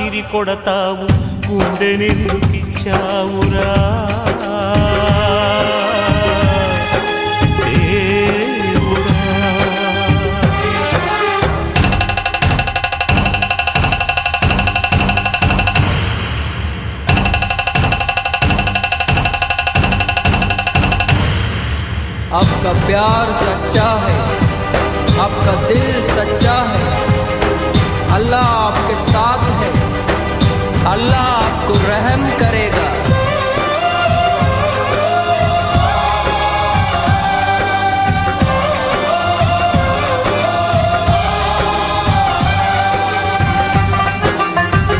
సిరి కొడతావు గుండె నిందుకిచ్చావురా దేవుడా आपका प्यार सच्चा है आपका दिल सच्चा है अल्लाह आपके साथ है अल्लाह आपको रहम करेगा।